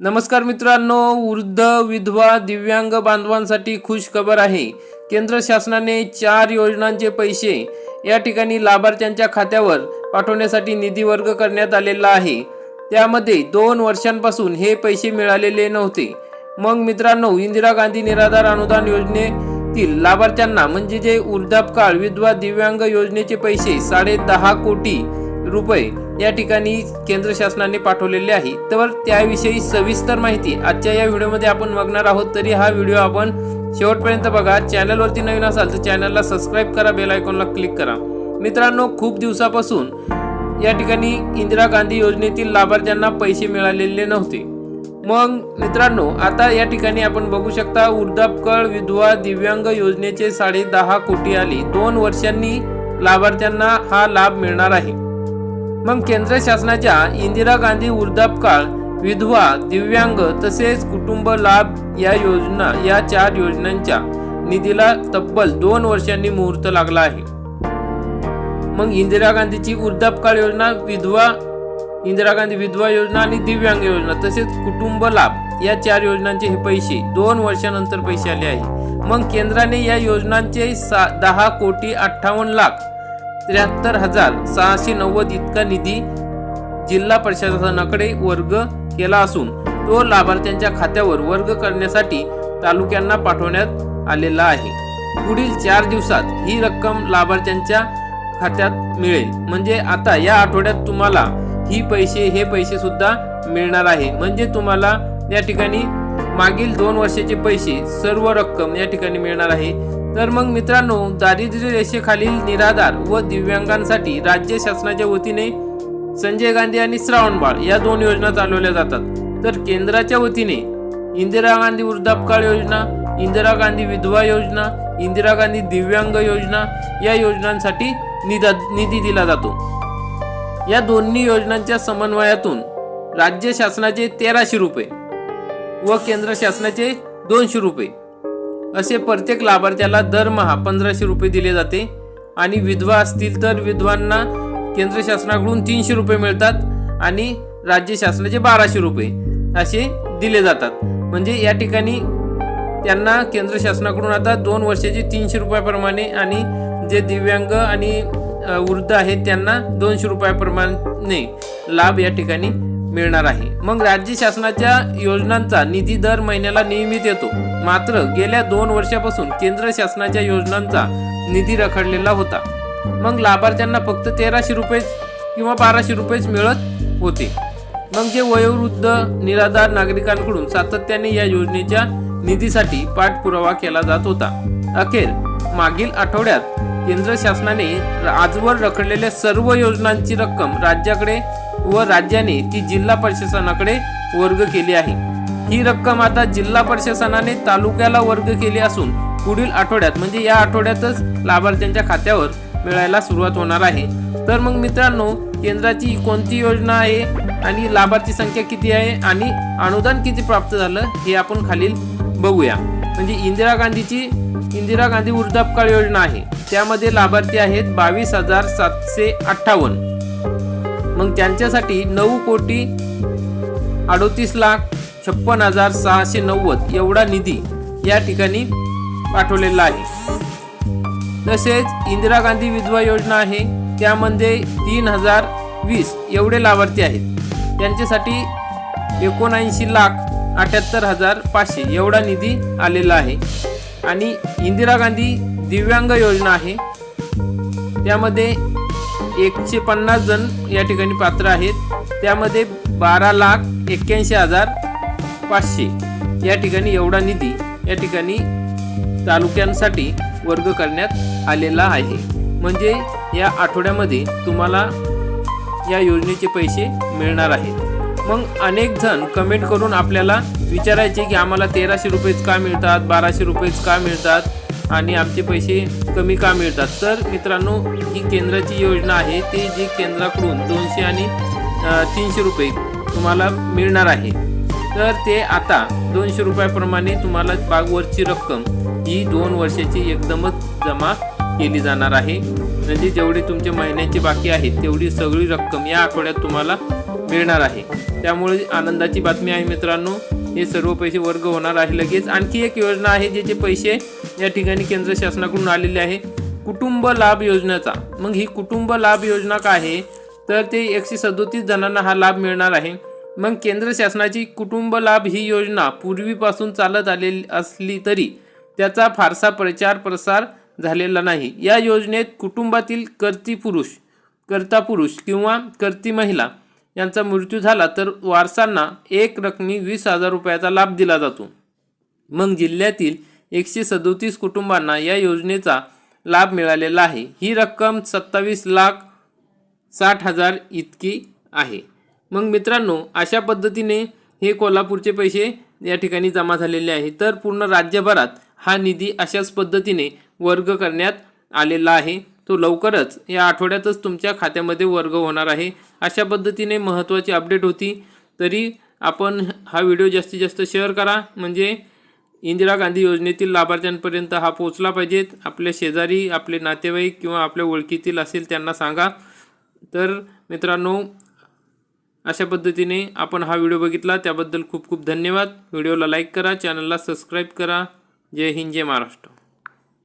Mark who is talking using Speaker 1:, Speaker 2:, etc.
Speaker 1: नमस्कार मित्रांनो वृद्ध विधवा दिव्यांग बांधवांसाठी खुश खबर आहे. केंद्र शासनाने चार योजनांचे पैसे या ठिकाणी लाभार्थ्यांच्या खात्यावर पाठवण्यासाठी निधी वर्ग करण्यात आलेला आहे. त्यामध्ये दोन वर्षांपासून हे पैसे मिळालेले नव्हते. मग मित्रांनो इंदिरा गांधी निराधार अनुदान योजनेतील लाभार्थ्यांना म्हणजे जे वृद्धापकाळ विधवा दिव्यांग योजनेचे पैसे साडे दहा कोटी रुपये या ठिकाणी केंद्र शासनाने पाठवलेले आहे. तर त्याविषयी सविस्तर माहिती आजच्या या व्हिडिओमध्ये आपण बघणार आहोत. तरी हा व्हिडिओ आपण शेवटपर्यंत बघा. चॅनलवरती नवीन असाल तर चॅनलला सबस्क्राईब करा बेल आयकॉनला क्लिक करा. मित्रांनो खूप दिवसापासून या ठिकाणी इंदिरा गांधी योजनेतील लाभार्थ्यांना पैसे मिळालेले नव्हते. मग मित्रांनो आता या ठिकाणी आपण बघू शकता वृद्धापकाळ विधवा दिव्यांग योजनेचे साडे दहा कोटी आली. दोन वर्षांनी लाभार्थ्यांना हा लाभ मिळणार आहे. मग केंद्र शासनाच्या इंदिरा गांधी वृद्धापकाळ विधवा दिव्यांग तसेच कुटुंब लाभ या योजना या चार योजनांच्या निधीला तब्बल दोन वर्षांनी मुहूर्त लागला आहे. मग इंदिरा गांधीची वृद्धापकाळ योजना विधवा इंदिरा गांधी विधवा योजना आणि दिव्यांग योजना तसेच कुटुंब लाभ या चार योजनांचे हे पैसे दोन वर्षानंतर पैसे आले आहे. मग केंद्राने या योजनांचे सा दहा कोटी अठ्ठावन्न लाख त्र्याहत्तर हजार सहाशे नव्वद इतका निधी जिल्हा प्रशासनाकडे वर्ग केला असून तो लाभार्थ्यांच्या खात्यावर वर्ग करण्यासाठी तालुक्यांना पाठवण्यात आलेला आहे. पुढील चार दिवसात ही रक्कम लाभार्थ्यांच्या खात्यात मिळेल. म्हणजे आता या आठवड्यात तुम्हाला ही पैसे हे पैसे सुद्धा मिळणार आहे. म्हणजे तुम्हाला या ठिकाणी मागील दोन वर्षाचे पैसे सर्व रक्कम या ठिकाणी मिळणार आहे. तर मग मित्रांनो दारिद्र्य रेषेखालील निराधार व दिव्यांगांसाठी राज्य शासनाच्या वतीने संजय गांधी आणि श्रावणबाळ या दोन योजना चालवल्या जातात. तर केंद्राच्या वतीने इंदिरा गांधी वृद्धापकाळ योजना इंदिरा गांधी विधवा योजना इंदिरा गांधी दिव्यांग योजना या योजनांसाठी निदा निधी दिला जातो. या दोन्ही योजनांच्या समन्वयातून राज्य शासनाचे तेराशे रुपये व केंद्र शासनाचे दोनशे रुपये असे प्रत्येक लाभार्थ्याला दरमहा पंधराशे रुपये दिले जाते. आणि विधवा असतील तर विधवांना केंद्र शासनाकडून तीनशे रुपये मिळतात आणि राज्य शासनाचे बाराशे रुपये असे दिले जातात. म्हणजे या ठिकाणी त्यांना केंद्र शासनाकडून आता दोन वर्षाचे तीनशे रुपयाप्रमाणे आणि जे दिव्यांग आणि वृद्ध आहेत त्यांना दोनशे रुपयाप्रमाणे लाभ या ठिकाणी मिळणार आहे. मग राज्य शासनाच्या योजनांचा निधी दर महिन्याला नियमित येतो. मात्र गेल्या दोन वर्षापासून केंद्र शासनाच्या योजनांचा निधी रखडलेला होता. मग लाभार्थ्यांना फक्त तेराशे रुपये किंवा बाराशे रुपयेच मिळत होते. मग जे वयोवृद्ध निराधार नागरिकांकडून सातत्याने या योजनेच्या निधीसाठी पाठपुरावा केला जात होता. अखेर मागील आठवड्यात केंद्र शासनाने आजवर रखडलेल्या सर्व योजनांची रक्कम राज्याकडे व राज्याने ती जिल्हा प्रशासनाकडे वर्ग केली आहे. ही रक्कम आता जिल्हा प्रशासनाने तालुक्याला वर्ग केली असून पुढील आठवड्यात म्हणजे या आठवड्यातच लाभार्थ्यांच्या खात्यावर मिळायला सुरुवात होणार आहे. तर मग मित्रांनो केंद्राची कोणती योजना आहे आणि लाभार्थी संख्या किती आहे आणि अनुदान किती प्राप्त झालं हे आपण खालील बघूया. म्हणजे इंदिरा गांधीची इंदिरा गांधी वृद्धापकाळ योजना आहे. त्यामध्ये लाभार्थी आहेत बावीस हजार सातशे अठ्ठावन्न. मग त्यांच्यासाठी नऊ कोटी अडोतीस लाख छप्पन हजार सहाशे नव्वद एवढा निधी या ठिकाणी पाठवलेला आहे. तसेच इंदिरा गांधी विधवा योजना आहे त्यामध्ये तीन हजार वीस एवढे लाभार्थी आहेत. त्यांच्यासाठी एकोणऐंशी लाख अठ्याहत्तर हजार पाचशे एवढा निधी आलेला आहे. आणि इंदिरा गांधी दिव्यांग योजना आहे त्यामध्ये एकशे पन्नास जण या ठिकाणी पात्र आहेत. त्यामध्ये बारा लाख एक्क्याऐंशी हजार पाचशे या ठिकाणी एवढा निधी या ठिकाणी तालुक्यांसाठी वर्ग करण्यात आलेला आहे. म्हणजे या आठवड्यामध्ये तुम्हाला या योजनेचे पैसे मिळणार आहेत. मग अनेक जण कमेंट करून आपल्याला विचारायचे की आम्हाला तेराशे रुपयेच का मिळतात बाराशे रुपयेच का मिळतात? आणि आमचे पैसे कमी का मिळतात? तर मित्रांनो ही केंद्राची योजना आहे. ती जी केंद्राकडून दोनशे आणि तीनशे रुपये तुम्हाला मिळणार आहे. तर ते आता दोनशे रुपयाप्रमाणे तुम्हाला बागवरची रक्कम ही दोन वर्षाची एकदमच जमा केली जाणार आहे. म्हणजे जेवढी तुमचे महिन्याचे बाकी आहेत तेवढी सगळी रक्कम या आठवड्यात तुम्हाला मिळणार आहे. त्यामुळे आनंदाची बातमी आहे मित्रांनो हे सर्व पैसे वर्ग होणार आहे लगेच. आणखी एक योजना आहे ज्याचे पैसे या ठिकाणी केंद्र शासनाकडून आलेले आहे. कुटुंब लाभ योजनेचा. मग ही कुटुंब लाभ योजना काय आहे? तर ते एकशे सदोतीस जणांना हा लाभ मिळणार आहे. मग केंद्र शासनाची कुटुंब लाभ ही योजना पूर्वीपासून चालत आलेली असली तरी त्याचा फारसा प्रचार प्रसार झालेला नाही. या योजनेत कुटुंबातील कर्ती पुरुष कर्ता पुरुष किंवा कर्ती महिला यांचा मृत्यू झाला तर वारसांना एक रकमी वीस हजार रुपयाचा लाभ दिला जातो. मग जिल्ह्यातील एकशे सदोतीस कुटुंबांना या योजनेचा लाभ मिळालेला आहे. ही रक्कम सत्तावीस लाख साठ हजार इतकी आहे. मग मित्रांनो अशा पद्धतीने हे कोल्हापूरचे पैसे या ठिकाणी जमा झालेले आहे. तर पूर्ण राज्यभरात हा निधी अशाच पद्धतीने वर्ग करण्यात आलेला आहे. तो लवकरच या आठवड्यातच तुमच्या खात्यामध्ये वर्ग होणार आहे. अशा पद्धतीने महत्त्वाची अपडेट होती तरी आपण हा व्हिडिओ जास्तीत जास्त शेअर करा. म्हणजे इंदिरा गांधी योजनेतील लाभार्थ्यांपर्यंत हा पोचला पाहिजेत आपल्या शेजारी आपले नातेवाईक किंवा आपल्या ओळखीतील असेल त्यांना सांगा. तर मित्रांनो अशा पद्धतीने आपण हा व्हिडिओ बघितला. त्याबद्दल खूप खूप धन्यवाद. व्हिडिओला लाईक करा चॅनलला सबस्क्राईब करा. जय हिंद जय महाराष्ट्र.